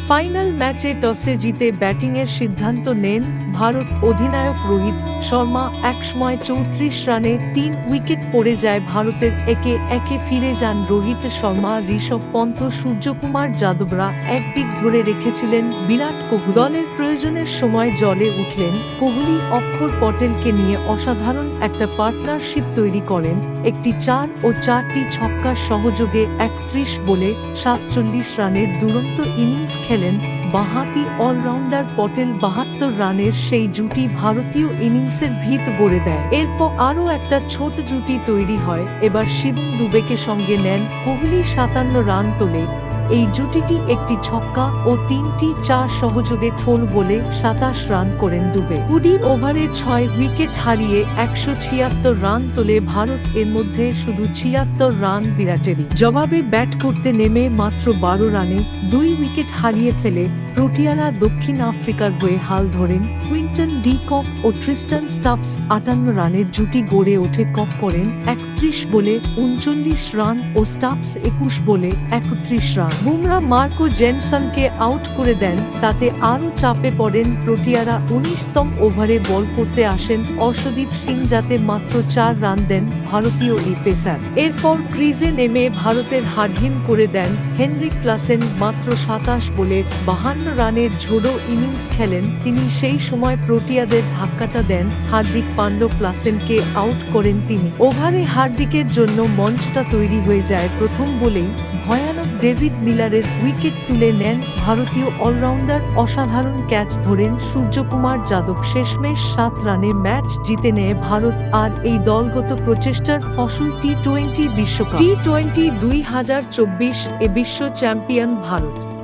Final ম্যাচে টসে জিতে ব্যাটিংয়ের সিদ্ধান্ত নেন ভারত অধিনায়ক রোহিত শর্মা একসময় চৌত্রিশ রানে তিন উইকেট পড়ে যায় ভারতের একে একে ফিরে যান রোহিত শর্মা, ঋষভ পন্থ, সূর্যকুমার যাদবরা একদিক ধরে রেখেছিলেন বিরাট কোহলি। দলের প্রয়োজনের সময় জলে উঠলেন কোহলি। অক্ষর পটেলকে নিয়ে অসাধারণ একটা পার্টনারশিপ তৈরি করেন। একটি চার ও চারটি ছক্কার সহযোগে একত্রিশ বলে সাতচল্লিশ রানের দুরন্ত ইনিংস খেলেন বাঁহাতি অলরাউন্ডার পটেল বাহাত্তর রানের সেই জুটি ভারতীয় ইনিংসের ভিত গড়ে দেয়। এরপর আরও একটা ছোট জুটি তৈরি হয়। এবার শিবম দুবেকে সঙ্গে নেন, কোহলি সাতান্ন রান তোলে। এই জুটিটি একটি ছক্কা ও তিনটি চার সহযোগে ফোর বলে সাতাশ রান করেন দুবে। কুড়ি ওভারে ছয় উইকেট হারিয়ে একশো ছিয়াত্তর রান তোলে ভারত, এর মধ্যে শুধু ছিয়াত্তর রান বিরাটেরই। জবাবে ব্যাট করতে নেমে মাত্র বারো রানে দুই উইকেট হারিয়ে ফেলে প্রোটিয়ারা দক্ষিণ আফ্রিকার হয়ে হাল ধরেন কুইন্টন ডি কক ও ট্রিস্টান স্টাপস আটান্ন রানের জুটি গড়ে ওঠে কক করেন একত্রিশ বলে উনচল্লিশ রান ও স্টাপস একুশ বলে একত্রিশ রান। বুমরা মার্কো জেনসনকে আউট করে দেন, তাতে আরও চাপে পড়েন প্রোটিয়ারা উনিশতম ওভারে বল করতে আসেন অর্শদীপ সিং যাতে মাত্র চার রান দেন ভারতীয় এই পেসার। এরপর ক্রিজে নেমে ভারতের হাডহিম করে দেন হেনরিক ক্লাসেন মাত্র সাতাশ বলে বাহান্ন রানের ঝোড়ো ইনিংস খেলেন তিনি সেই সময় প্রোটিয়াদের ধাক্কাটা দেন হার্দিক পান্ডব ক্লাসেনকে আউট করেন তিনি। ওভারে হার্দিকের জন্য মঞ্চটা তৈরি হয়ে যায় প্রথম বলেই। ভয়ানক ডেভিড মিলারের উইকেট তুলে নেন ভারতীয় অলরাউন্ডার অসাধারণ ক্যাচ ধরেন সূর্যকুমার যাদব। শেষমেশ সাত রানে ম্যাচ জিতে নেয় ভারত আর এই দলগত প্রচেষ্টার ফসল টি টোয়েন্টি বিশ্বকাপ। টি টোয়েন্টি দুই হাজার চব্বিশ এ বিশ্ব চ্যাম্পিয়ন ভারত।